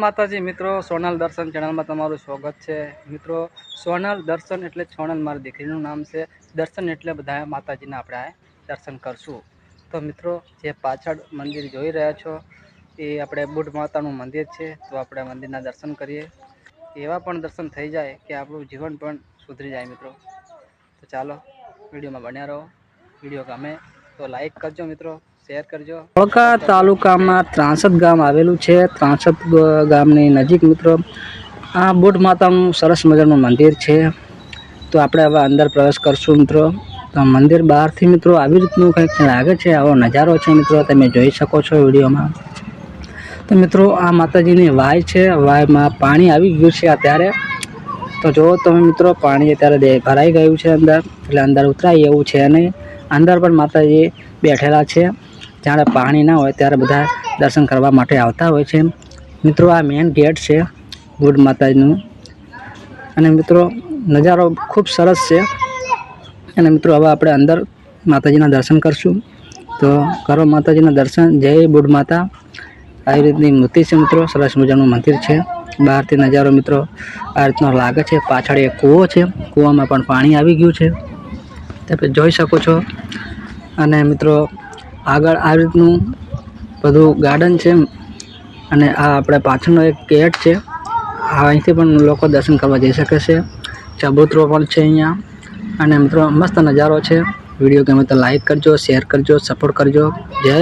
માતાજી, મિત્રો, સોનલ દર્શન ચેનલમાં તમારું સ્વાગત છે. મિત્રો, સોનલ દર્શન એટલે સોનલ મારી દીકરીનું નામ છે. દર્શન એટલે બધા માતાજીના આપણે આ દર્શન કરશું. તો મિત્રો, જે પાછળ મંદિર જોઈ રહ્યા છો, એ આપણે બુઢ માતાનું મંદિર છે. તો આપણે મંદિરના દર્શન કરીએ. એવા પણ દર્શન થઈ જાય કે આપણું જીવન પણ સુધરી જાય, મિત્રો. તો ચાલો, વિડીયોમાં બન્યા રહો. વીડિયો ગમે તો લાઈક કરજો, મિત્રો. શેર કરજો. વડોદરા તાલુકામાં ત્રાંસદ ગામ આવેલું છે. ત્રાંસદ ગામની નજીક મિત્રો, આ બોટ માતાનું સરસ મજાનું મંદિર છે. તો આપણે હવે અંદર પ્રવેશ કરશું મિત્રો. તો મંદિર બહારથી મિત્રો આવી રીતનું કંઈક લાગે છે, આવો નજારો છે મિત્રો, તમે જોઈ શકો છો વિડીયોમાં. તો મિત્રો, આ માતાજીની વાય છે. વાયમાં પાણી આવી ગયું છે અત્યારે. તો જો તમે મિત્રો, પાણી અત્યારે ભરાઈ ગયું છે અંદર. એટલે અંદર ઉતરાય એવું છે નહીં. અંદર પણ માતાજી બેઠેલા છે. જ્યારે પાણી ના હોય ત્યારે બધા દર્શન કરવા માટે આવતા હોય છે. મિત્રો, આ મેઇન ગેટ છે ગુડ માતાજીનું. અને મિત્રો, નજારો ખૂબ સરસ છે. અને મિત્રો, હવે આપણે અંદર માતાજીના દર્શન કરશું. તો કરો માતાજીના દર્શન. જય બુઢ માતા. આવી રીતની મૂર્તિ છે મિત્રો. સરસ મજાનું મંદિર છે. બહારથી નજારો મિત્રો આ રીતનો લાગે છે. પાછળ એક કૂવો છે. કૂવામાં પણ પાણી આવી ગયું છે. તમે જોઈ શકો છો. અને મિત્રો આગળ આ રીતનું બધું ગાર્ડન છે અને આ આપણે પાછળનો એક ગેટ છે. અહીંથી પણ લોકો દર્શન કરવા જઈ શકે છે. ચબૂતરો પણ છે અહીંયા. અને મિત્રો, મસ્ત નજારો છે. વીડિયો ગમે તો લાઈક કરજો શેર કરજો સપોર્ટ કરજો. જય